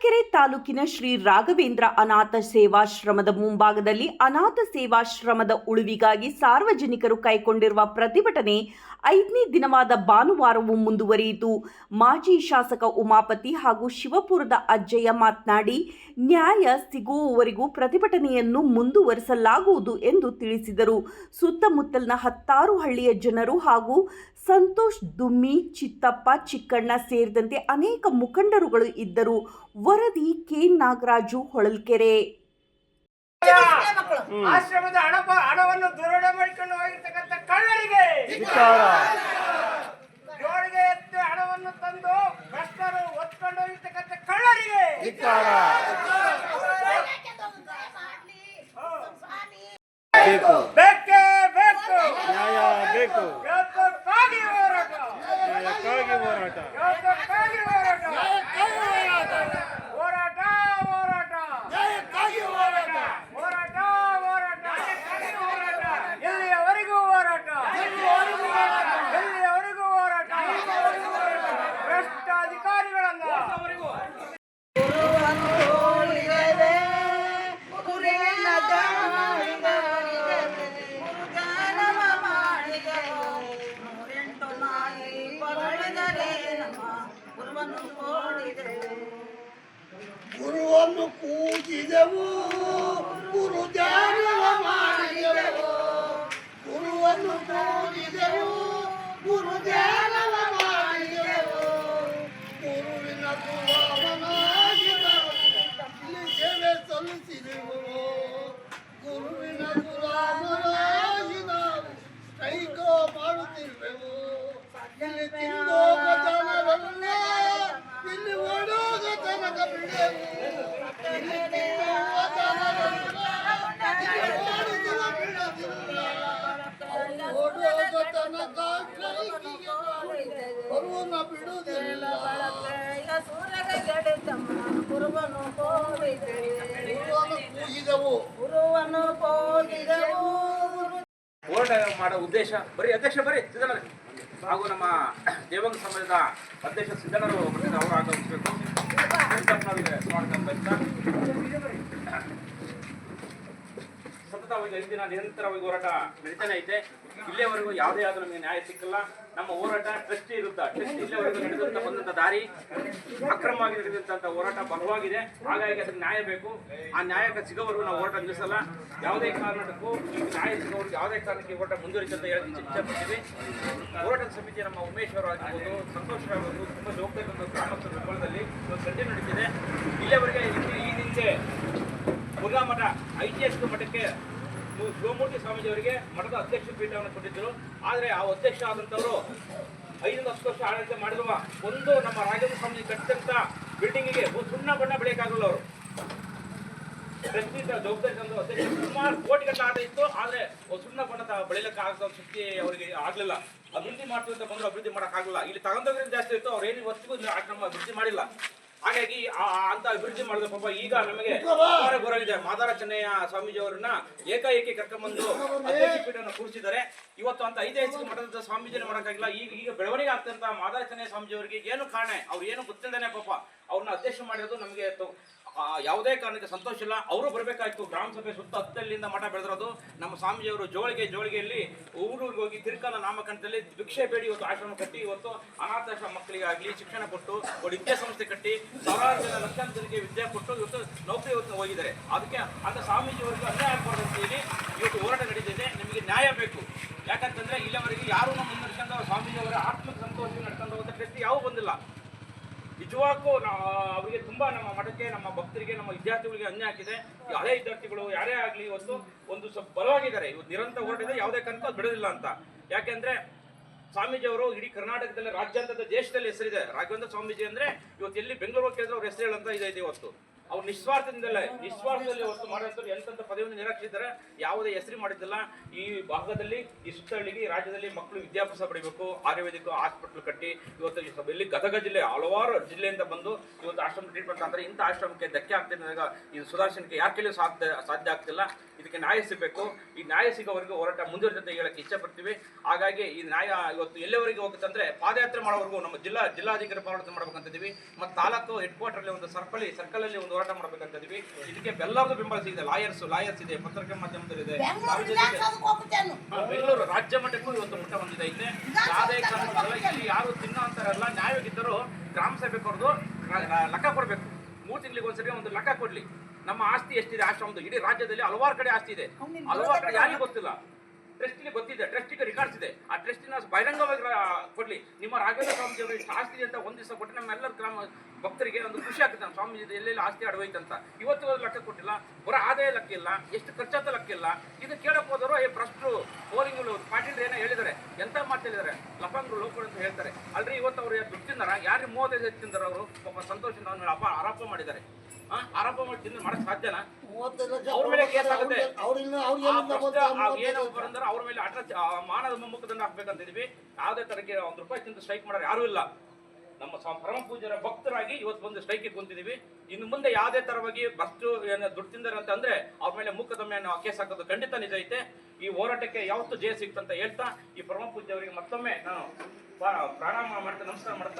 ಹೊಳಲ್ಕೆರೆ ತಾಲೂಕಿನ ಶ್ರೀ ರಾಘವೇಂದ್ರ ಅನಾಥ ಸೇವಾಶ್ರಮದ ಮುಂಭಾಗದಲ್ಲಿ ಅನಾಥ ಸೇವಾಶ್ರಮದ ಉಳಿವಿಗಾಗಿ ಸಾರ್ವಜನಿಕರು ಕೈಗೊಂಡಿರುವ ಪ್ರತಿಭಟನೆ ಐದನೇ ದಿನವಾದ ಭಾನುವಾರವೂ ಮುಂದುವರಿಯಿತು. ಮಾಜಿ ಶಾಸಕ ಉಮಾಪತಿ ಹಾಗೂ ಶಿವಪುರದ ಅಜ್ಜಯ್ಯ ಮಾತನಾಡಿ, ನ್ಯಾಯ ಸಿಗುವವರೆಗೂ ಪ್ರತಿಭಟನೆಯನ್ನು ಮುಂದುವರಿಸಲಾಗುವುದು ಎಂದು ತಿಳಿಸಿದರು. ಸುತ್ತಮುತ್ತಲಿನ ಹತ್ತಾರು ಹಳ್ಳಿಯ ಜನರು ಹಾಗೂ ಸಂತೋಷ್ ದುಮ್ಮಿ ಚಿತ್ತಪ್ಪ ಚಿಕ್ಕಣ್ಣ ಸೇರಿದಂತೆ ಅನೇಕ ಮುಖಂಡರುಗಳು ಇದ್ದರು. ವರದಿ ಕೆ. ನಾಗರಾಜು ಹೊಳಲ್ಕೆರೆ. ಆಶ್ರಮದ ಹಣ ಹಣವನ್ನು ದುರುಡೆ ಮಾಡಿಕೊಂಡು ಹೋಗಿರ್ತಕ್ಕಂಥ ಕಳ್ಳರಿಗೆ ಜೋಳಿಗೆ ಎತ್ತಿ ಹಣವನ್ನು ತಂದು ಭ್ರಷ್ಟರು ಹೊತ್ಕೊಂಡು ಹೋಗಿರ್ತಕ್ಕಂಥ ಕಳ್ಳರಿಗೆ ಬೇಕು ಬೇಕೇ ಬೇಕು. ಗುರುವನು ಹೋರಾಟ ಮಾಡೋ ಉದ್ದೇಶ. ಬರೀ ಅಧ್ಯಕ್ಷ ಬರೀ ಸಿದ್ದಣ್ಣ ಹಾಗೂ ನಮ್ಮ ದೇವಂಗ ಸಮಾಜದ ಅಧ್ಯಕ್ಷ ಸಿದ್ದಣ್ಣರು ಅವರು ಆಗಮಿಸಬೇಕು. ಸ್ವಾಗತ ಬಯಸ್ತಾ ಸತತವಾಗಿ ಐದು ದಿನ ನಿರಂತರವಾಗಿ ಹೋರಾಟ ನಡೀತಾನೆ ಐತೆ. ಇಲ್ಲಿಯವರೆಗೂ ಯಾವುದೇ ಆದ್ರೂ ನಮಗೆ ನ್ಯಾಯ ಸಿಕ್ಕಲ್ಲ. ನಮ್ಮ ಹೋರಾಟ ಟ್ರಸ್ಟ್ ಇರುತ್ತಾ? ಟ್ರಸ್ಟ್ ಇಲ್ಲಿವರೆಗೂ ನಡೆದಂತ ಬಂದಂತ ದಾರಿ, ಅಕ್ರಮವಾಗಿ ನಡೆದಂತ ಹೋರಾಟ ಬಲವಾಗಿದೆ. ಹಾಗಾಗಿ ಅದಕ್ಕೆ ನ್ಯಾಯ ಬೇಕು. ಆ ನ್ಯಾಯಕ್ಕೆ ಸಿಗೋವರೆಗೂ ನಾವು ಹೋರಾಟ ನಿಲ್ಲಿಸಲ್ಲ ಯಾವುದೇ ಕಾರಣಕ್ಕೂ ನ್ಯಾಯ ಸಿಗೋವರೆಗೂ ಯಾವುದೇ ಕಾರಣಕ್ಕೆ ಹೋರಾಟ ಮುಂದುವರಿಸಂತ ಹೇಳಿ ಇಚ್ಛೆ ಹೋರಾಟ ಸಮಿತಿ ನಮ್ಮ ಉಮೇಶ್ ಅವರು ಆಗಿರ್ಬೋದು, ಸಂತೋಷ್ ಆಗಿರ್ಬೋದು, ತುಂಬ ಲೋಕದಲ್ಲಿ ಗ್ರಾಮಸ್ಥರ ಬೆಂಬಲದಲ್ಲಿ ಸಂಜೆ ನಡೀತಿದೆ. ಇಲ್ಲಿಯವರೆಗೆ ಈ ಹಿಂದೆ ಮುರುಘಾ ಮಠ, ಐತಿಹಾಸಿಕ ಮಠಕ್ಕೆ ಶಿವಮೂರ್ತಿ ಸ್ವಾಮೀಜಿಯವರಿಗೆ ಮಠದ ಅಧ್ಯಕ್ಷ ಪೀಠವನ್ನು ಕೊಟ್ಟಿದ್ದರು. ಆದರೆ ಆ ಅಧ್ಯಕ್ಷ ಆದಂಥವರು ಐದರಿಂದ ಹತ್ತು ವರ್ಷ ಆಡಳಿತ ಮಾಡಿರುವ ಒಂದು ನಮ್ಮ ರಾಜೇಂದ್ರ ಸ್ವಾಮೀಜಿ ಕಟ್ಟಿದಂಥ ಬಿಲ್ಡಿಂಗಿಗೆ ಸುಣ್ಣ ಬಣ್ಣ ಬೆಳೆಯಕ್ಕಾಗಲ್ಲ ಅವರು. ಪ್ರಶ್ನಿತ ಜವಾಬ್ದಾರಿ ತಂದು ಅಧ್ಯಕ್ಷ ಸುಮಾರು ಕೋಟಿಗಟ್ಟಲೆ ಆಟ ಇತ್ತು. ಆದರೆ ಸುಣ್ಣ ಬಣ್ಣ ಬೆಳೆಯಲಿಕ್ಕೆ ಆಗದ ಶಕ್ತಿ ಅವರಿಗೆ ಆಗಲಿಲ್ಲ. ಅಭಿವೃದ್ಧಿ ಮಾಡ್ತೀವಿ ಅಂತ ಅಭಿವೃದ್ಧಿ ಮಾಡೋಕ್ಕಾಗಲ್ಲ. ಇಲ್ಲಿ ತಗೊಂಡ್ರಿಂದ ಜಾಸ್ತಿ ಇತ್ತು. ಅವ್ರು ಏನು ಇವತ್ತಿಗೂ ಆಟ ಅಭಿವೃದ್ಧಿ ಮಾಡಿಲ್ಲ. ಹಾಗಾಗಿ ಅಂತ ಅಭಿವೃದ್ಧಿ ಮಾಡಿದ ಪಾಪ ಈಗ ನಮಗೆ ಗೌರವಿದೆ ಮಾದಾರ ಚೆನ್ನಯ್ಯ ಸ್ವಾಮೀಜಿ ಅವರನ್ನ ಏಕಾಏಕಿ ಕರ್ಕೊಂಡ್ಬಂದು ಅಧ್ಯಕ್ಷ ಪೀಠವನ್ನು ಕೂರಿಸಿದ್ದಾರೆ. ಇವತ್ತು ಅಂತ ಐತಿಹಾಸಿಕ ಮಠದ ಸ್ವಾಮೀಜಿನ ಮಾಡೋಕ್ಕಾಗಿಲ್ಲ. ಈಗ ಈಗ ಬೆಳವಣಿಗೆ ಆಗ್ತಂತ ಮಾದಾರ ಚೆನ್ನಯ್ಯ ಸ್ವಾಮೀಜಿ ಅವರಿಗೆ ಏನು ಕಾರಣ? ಅವ್ರು ಏನು ಗೊತ್ತಿಲ್ಲದೇನೆ ಪಾಪ ಅವ್ರನ್ನ ಅಧ್ಯಕ್ಷ ಮಾಡಿರೋದು ನಮಗೆ ಯಾವುದೇ ಕಾರಣಕ್ಕೆ ಸಂತೋಷ ಇಲ್ಲ. ಅವರು ಬರಬೇಕಾಯ್ತು. ಗ್ರಾಮ ಸಭೆ ಸುತ್ತ ಹತ್ತಲ್ಲಿಂದ ಮಠ ಬೆಳೆದಿರೋದು. ನಮ್ಮ ಸ್ವಾಮೀಜಿಯವರು ಜೋಳಿಗೆ ಜೋಳಿಗೆಯಲ್ಲಿ ಹೋಗಿ ತಿರುಕನ ನಾಮಕರಣದಲ್ಲಿ ಭಿಕ್ಷೆ ಬೇಡಿ ಇವತ್ತು ಆಶ್ರಮ ಕಟ್ಟಿ, ಇವತ್ತು ಅನಾಥಾಶ್ರಮ ಮಕ್ಕಳಿಗಾಗಲಿ ಶಿಕ್ಷಣ ಕೊಟ್ಟು ಒಂದು ವಿದ್ಯಾಸಂಸ್ಥೆ ಕಟ್ಟಿ, ಸಾವಿರಾರು ಜನ ಲಕ್ಷಾಂತರಿಗೆ ವಿದ್ಯೆ ಕೊಟ್ಟು ಇವತ್ತು ನೌಕರಿ ಇವತ್ತು ಹೋಗಿದ್ದಾರೆ. ಅದಕ್ಕೆ ಅಂತ ಸ್ವಾಮೀಜಿಯವರಿಗೆ ಅನ್ಯಾಯ ಆಗಬಾರ್ದು ಅಂತ ಹೇಳಿ ಇವತ್ತು ಹೋರಾಟ ನಡೀತಿದೆ ನಿಮಗೆ ನ್ಯಾಯ ಬೇಕು ಯಾಕಂತಂದ್ರೆ ಇಲ್ಲಿವರೆಗೆ ಯಾರು ನಮ್ಮ ನಡ್ಕೊಂಡು ಸ್ವಾಮೀಜಿಯವರ ಆತ್ಮ ಸಂತೋಷ ನಡ್ಕೊಂಡು ಹೋದ ವ್ಯಕ್ತಿ ಯಾವ ಬಂದಿಲ್ಲ ನಿಜವಾಗೂ ನಾ- ಅವರಿಗೆ ತುಂಬಾ ನಮ್ಮ ಭಕ್ತರಿಗೆ, ನಮ್ಮ ವಿದ್ಯಾರ್ಥಿಗಳಿಗೆ ಅನ್ಯ ಆಗಿದೆ ಹಳೆ ವಿದ್ಯಾರ್ಥಿಗಳು, ಯಾರೇ ಆಗಲಿ ಇವತ್ತು ಒಂದು ಸ್ವಲ್ಪ ಬಲವಾಗಿದ್ದಾರೆ. ಇವತ್ತು ನಿರಂತರ ಹೋರಾಟದ ಯಾವುದೇ ಕಾರಣಕ್ಕೂ ಬಿಡೋದಿಲ್ಲ ಅಂತ. ಯಾಕೆಂದ್ರೆ ಸ್ವಾಮೀಜಿ ಅವರು ಇಡೀ ಕರ್ನಾಟಕದಲ್ಲಿ ರಾಜ್ಯಾಂತದ ದೇಶದಲ್ಲಿ ಹೆಸರಿದೆ. ರಾಘವೇಂದ್ರ ಸ್ವಾಮೀಜಿ ಅಂದ್ರೆ ಇವತ್ತು ಎಲ್ಲಿ ಬೆಂಗಳೂರು ಕೇಳಿದ್ರೆ ಅವ್ರ ಹೆಸರು ಹೇಳಂತ ಇದೆ ಇವತ್ತು. ಅವ್ರು ನಿಸ್ವಾರ್ಥದಿಂದಲೇ, ನಿಸ್ವಾರ್ಥದಲ್ಲಿ ಹೊತ್ತು ಮಾಡುವಂಥವ್ರು ಎಂತೆಂಥ ಪದವಿಯನ್ನು ನಿರಾಕರಿಸಿದ್ದಾರೆ, ಯಾವುದೇ ಹೆಸರು ಮಾಡಿದ್ದಿಲ್ಲ. ಈ ಭಾಗದಲ್ಲಿ ಈ ರಾಜ್ಯದಲ್ಲಿ ಮಕ್ಕಳು ವಿದ್ಯಾಭ್ಯಾಸ ಪಡಿಬೇಕು, ಆಯುರ್ವೇದಿಕ್ ಹಾಸ್ಪಿಟಲ್ ಕಟ್ಟಿ, ಇವತ್ತು ಸಭೆಯಲ್ಲಿ ಗದಗ ಜಿಲ್ಲೆ, ಹಲವಾರು ಜಿಲ್ಲೆಯಿಂದ ಬಂದು ಇವತ್ತು ಆಶ್ರಮ ಟ್ರೀಟ್ಮೆಂಟ್ ಅಂದ್ರೆ ಇಂಥ ಆಶ್ರಮಕ್ಕೆ ಧಕ್ಕೆ ಆಗ್ತಿದ್ದಾಗ ಇದು ಸುಧಾರಿಸಲಿಕ್ಕೆ ಯಾಕೆ ಸಾಧ್ಯ ಸಾಧ್ಯ ಆಗ್ತಿಲ್ಲ. ಇದಕ್ಕೆ ನ್ಯಾಯ ಸಿಗಬೇಕು. ಈ ನ್ಯಾಯ ಸಿಗೋವರೆಗೂ ಹೋರಾಟ ಮುಂದುವರಿದಂತೆ ಹೇಳಕ್ಕೆ ಇಚ್ಛೆ ಪಡ್ತೀವಿ ಹಾಗಾಗಿ ಈ ನ್ಯಾಯ ಇವತ್ತು ಎಲ್ಲಿವರೆಗೆ ಹೋಗುತ್ತಂದ್ರೆ ಪಾದಯಾತ್ರೆ ಮಾಡೋವರೆಗೂ ನಮ್ಮ ಜಿಲ್ಲಾ ಜಿಲ್ಲಾಧಿಕಾರಿ ಪಾದಯಾತ್ರೆ ಮಾಡ್ಬೇಕಂತಿದ್ದೀವಿ ಮತ್ತು ತಾಲೂಕು ಹೆಡ್ ಕ್ವಾರ್ಟರ್ ಅಲ್ಲಿ ಒಂದು ಸರ್ಕಲ್ ಸರ್ಕಲ್ ಅಲ್ಲಿ ಒಂದು ಹೋರಾಟ ಮಾಡ್ಬೇಕಂತಿದ್ದೀವಿ ಇದಕ್ಕೆ ಎಲ್ಲರಿಗೂ ಬೆಂಬಲ ಸಿಗಿದೆ. ಲಾಯರ್ಸ್ ಲಾಯರ್ಸ್ ಇದೆ ಪತ್ರಿಕಾ ಮಾಧ್ಯಮದಲ್ಲಿದೆ ಬೆಂಗಳೂರು ರಾಜ್ಯ ಮಟ್ಟಕ್ಕೂ ಇವತ್ತು ಮುಟ್ಟ ಬಂದಿದೆ. ಇಲ್ಲಿ ಯಾವುದೇ ಕಾರಣಕ್ಕಲ್ಲ ಇಲ್ಲಿ ಯಾರು ತಿನ್ನೋ ಅಂತಾರಲ್ಲ ನ್ಯಾಯವಾಗಿದ್ದರೂ ಗ್ರಾಮ ಸಭೆ ಕೊಡೋದು ಲೆಕ್ಕ ಕೊಡಬೇಕು. ಮೂರು ತಿಂಗಳಿಗೆ ಒಂದ್ಸರಿ ಒಂದು ಲೆಕ್ಕ ಕೊಡ್ಲಿ. ನಮ್ಮ ಆಸ್ತಿ ಎಷ್ಟಿದೆ ಆಶ್ರಮದ ಇಡೀ ರಾಜ್ಯದಲ್ಲಿ ಹಲವಾರು ಕಡೆ ಆಸ್ತಿ ಇದೆ. ಹಲವಾರು ಕಡೆ ಯಾರಿಗೂ ಗೊತ್ತಿಲ್ಲ. ಟ್ರಸ್ಟಿಗೆ ಗೊತ್ತಿದೆ. ಟ್ರಸ್ಟಿಗೆ ರಿಕಾರ್ಡ್ಸ್ ಇದೆ. ಆ ಟ್ರಸ್ಟಿನ ಬಹಿರಂಗವಾಗಿ ಕೊಡ್ಲಿ. ನಿಮ್ಮ ರಾಘವೇಂದ್ರ ಸ್ವಾಮೀಜಿಯವರು ಇಷ್ಟು ಆಸ್ತಿ ಅಂತ ಒಂದ್ ದಿವಸ ಕೊಟ್ಟರೆ ನಮ್ಮೆಲ್ಲರ ಗ್ರಾಮ ಭಕ್ತರಿಗೆ ಒಂದು ಖುಷಿ ಆಗುತ್ತೆ ನಮ್ಮ ಸ್ವಾಮೀಜಿ ಎಲ್ಲೆಲ್ಲಿ ಆಸ್ತಿ ಅಡವೈತೆ ಅಂತ. ಇವತ್ತು ಲೆಕ್ಕ ಕೊಟ್ಟಿಲ್ಲ. ಬರ ಆದಾಯ ಲೆಕ್ಕ ಇಲ್ಲ. ಎಷ್ಟು ಖರ್ಚಾದ ಲೆಕ್ಕ ಇಲ್ಲ. ಇದು ಕೇಳಕ್ ಹೋದವರು ಏ ಭ್ರಷ್ಟರು ಪೋಲಿಂಗ್ಗಳು ಪಾಟೀಲ್ ಏನೋ ಹೇಳಿದ್ದಾರೆ. ಎಂತ ಮಾತಾಡಿದ್ದಾರೆ ಲಫಂಗ್ರು ಲೋಕಗಳು ಅಂತ ಹೇಳ್ತಾರೆ. ಅಲ್ರಿ ಇವತ್ತು ಅವ್ರು ದುಡ್ಡು ತಿಂದಾರ? ಯಾರು ಮೂವತ್ತೈದು ತಿಂದಾರ ಅವರು? ಪಾಪ ಸಂತೋಷದಿಂದ ಅವನ ಅಪ ಆರೋಪ ಮಾಡಿದ್ದಾರೆ. ಆರೋಪ ಮಾಡಿ ತಿಂದು ಮಾಡಕ್ ಸಾಧ್ಯನಾ? ಅವ್ರ ಮೇಲೆ ಕೇಸ್ ಆಗುತ್ತೆ. ಅವ್ರಿನ್ನ ಅವ್ರಿಗೆ ಆ ಎಲ್ಲಿಂದ ಭ್ರಷ್ಟ ಬಂತು ಆ ಆ ಮೂವತ್ತೈದು ಏನೋ ಲಕ್ಷ? ಅವ್ರ ಮೇಲೆ ಅಟ್ರ ಮಾನದ ಮೊಮ್ಮಕ್ಕದನ್ನ ಹಾಕ್ಬೇಕಂತಿದೀವಿ ಯಾವುದೇ ತರಕ್ಕೆ ಒಂದ್ ರೂಪಾಯಿ ತಿಂದು ಸ್ಟ್ರೈಕ್ ಮಾಡೋರು ಯಾರು ಇಲ್ಲ. ನಮ್ಮ ಪರಮ ಪೂಜ್ಯರ ಭಕ್ತರಾಗಿ ಇವತ್ತು ಬಂದು ಸ್ಟ್ರೈಕ್ ಕುಂತಿದೀವಿ ಇನ್ನು ಮುಂದೆ ಯಾವುದೇ ತರವಾಗಿ ಬಸ್ಟು ಏನು ದುಡ್ಡು ತಿಂದಾರೆ ಅಂತ ಅಂದ್ರೆ ಅವ್ರ ಮೇಲೆ ಮುಖದಮ್ಮೆಯನ್ನು ಕೇಸ್ ಹಾಕೋದು ಖಂಡಿತ ನಿಜ ಐತೆ. ಈ ಹೋರಾಟಕ್ಕೆ ಯಾವತ್ತು ಜಯ ಸಿಗ್ತಂತ ಹೇಳ್ತಾ ಈ ಪರಮ ಪೂಜೆ ಅವರಿಗೆ ಮತ್ತೊಮ್ಮೆ ನಾನು ಪ್ರಣಾಮ ಮಾಡ್ತಾ ನಮಸ್ಕಾರ ಮಾಡ್ತಾ